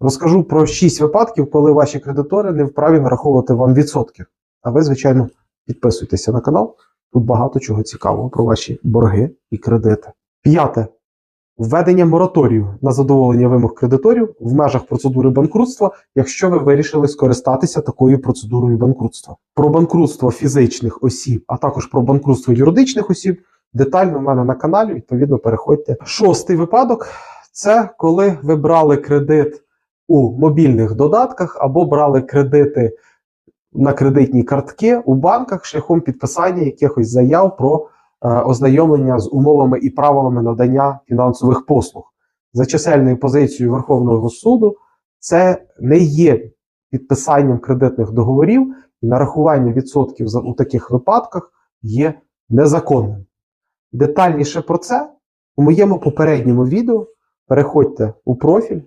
Розкажу про 6 випадків, коли ваші кредитори не вправі нараховувати вам відсотки. А ви, звичайно, підписуйтеся на канал. Тут багато чого цікавого про ваші борги і кредити. П'яте. Введення мораторію на задоволення вимог кредиторів в межах процедури банкрутства, якщо ви вирішили скористатися такою процедурою банкрутства. Про банкрутство фізичних осіб, а також про банкрутство юридичних осіб детально в мене на каналі. Відповідно, переходьте. Шостий випадок це коли ви брали кредит у мобільних додатках або брали кредити на кредитні картки у банках шляхом підписання якихось заяв про е, ознайомлення з умовами і правилами надання фінансових послуг. За чисельною позицією Верховного суду, це не є підписанням кредитних договорів, і нарахування відсотків у таких випадках є незаконним. Детальніше про це у моєму попередньому відео переходьте у профіль